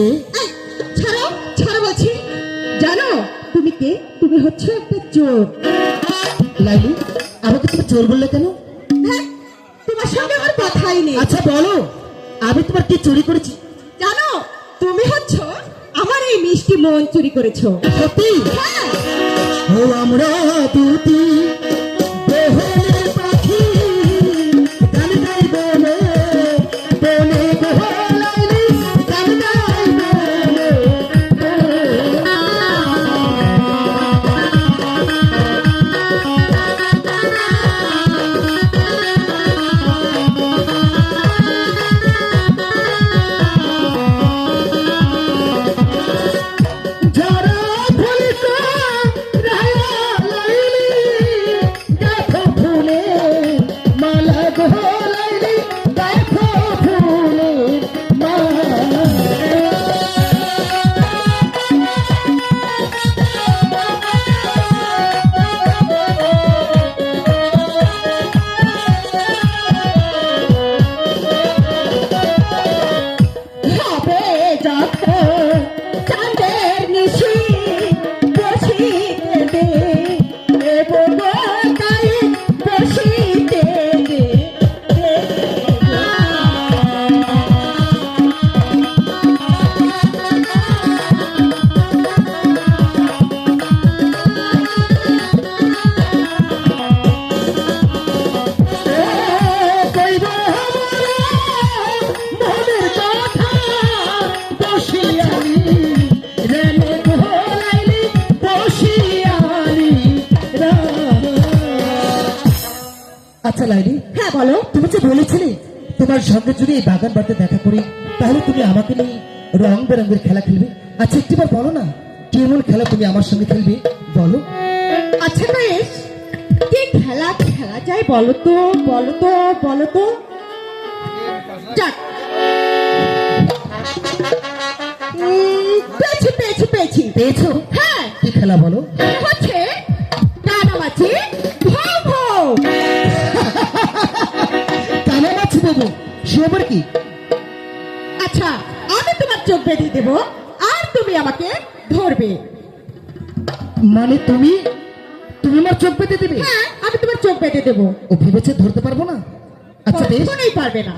কে ছাড়ো ছাড়ো বলছি। জানো তুমি কে? তুমি হচ্ছে একটা চোর। লাইলি আমাকে তুমি চোর বললে কেন? হ্যাঁ তোমার সঙ্গে আমার কথাই নেই। আচ্ছা বলো আমি তোমার কি চুরি করেছি? জানো তুমি হচ্ছ আমার এই মিষ্টি মন চুরি করেছ। সত্যি? হ্যাঁ। ও আমরা দুটি আচ্ছা লাইলি। হ্যাঁ বলো। তুমি যে বলেছিলে তোমার সঙ্গে যদি এই বাগান বাড়িতে দেখা করি তাহলে তুমি আমাকে নিয়ে রং বেরঙের খেলা খেলবে। আচ্ছা একটিবার বলো না কেমন খেলা তুমি আমার সঙ্গে খেলবে? বলো। আচ্ছা বেশ। কি খেলা খেলা যায় বলো তো বলো তো বলো তো? যাক। পেয়েছি পেয়েছি পেয়েছি। পেয়েছ? হ্যাঁ। কি খেলা বলো? আবার কি? আচ্ছা আমি তোমার চোখ বেঁধে দেব আর তুমি আমাকে ধরবে। মানে তুমি? তুমি আমার চোখ বেঁধে দেবে? হ্যাঁ আমি তোমার চোখ বেঁধে দেবো। ও ভেবেছে ধরতে পারব না? আচ্ছা বেশ। পারবে না।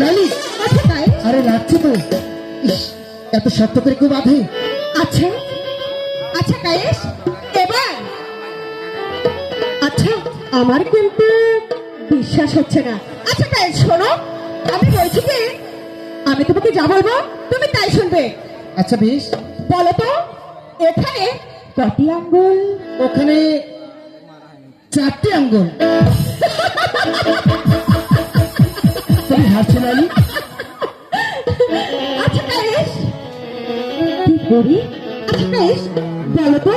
লালি আচ্ছা আরে লাগছে তো। ইস, এত শক্ত করে কেউ বাঁধে? আচ্ছা আচ্ছা কায়েস এবার। আচ্ছা আমার কিন্তু বিশ্বাস হচ্ছে না। আচ্ছা কায়েস শোনো আমি বলছি কি আমি তোমাকে যা বলব তুমি তাই শুনবে। আচ্ছা বেশ। বলো তো এখানে কটি আঙ্গুল? ওখানে চারটি আঙ্গুল। তুমি হাসছো লালি আচ্ছা কায়েস কি করি আচ্ছা কায়েস বলো তো।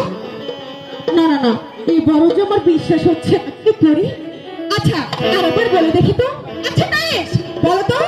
না না না এই বড় যে আমার বিশ্বাস হচ্ছে কি করি আচ্ছা আরেকবার বলে দেখি তো। আচ্ছা বলো তো।